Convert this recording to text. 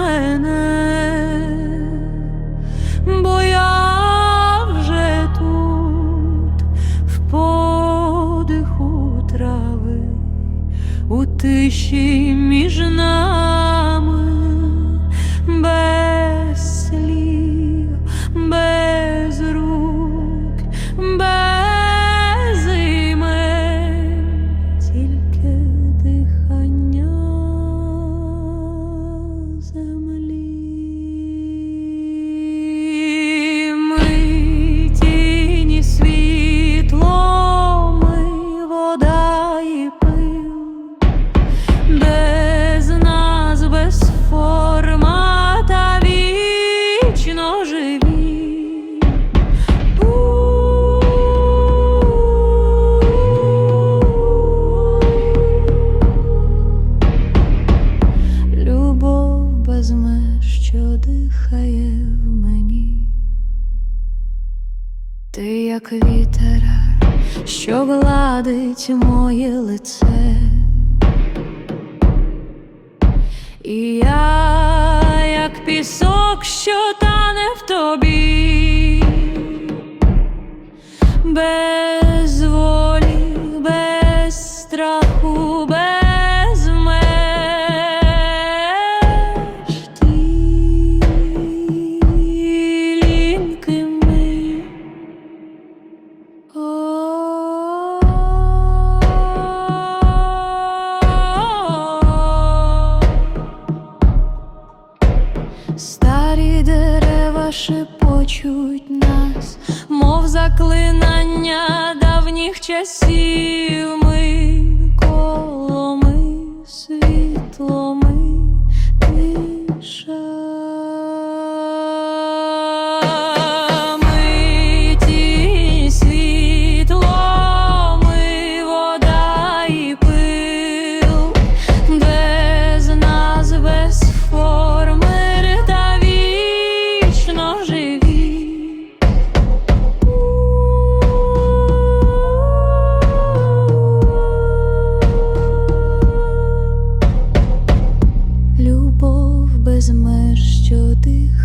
мене, бо я вже тут, в подиху трави, у тиші між нами, що дихає в мені. Ти як вітер, що гладить моє лице. І я, як пісок, що тане в тобі, без шепочуть нас, мов заклинання давніх часів. Ми що дихає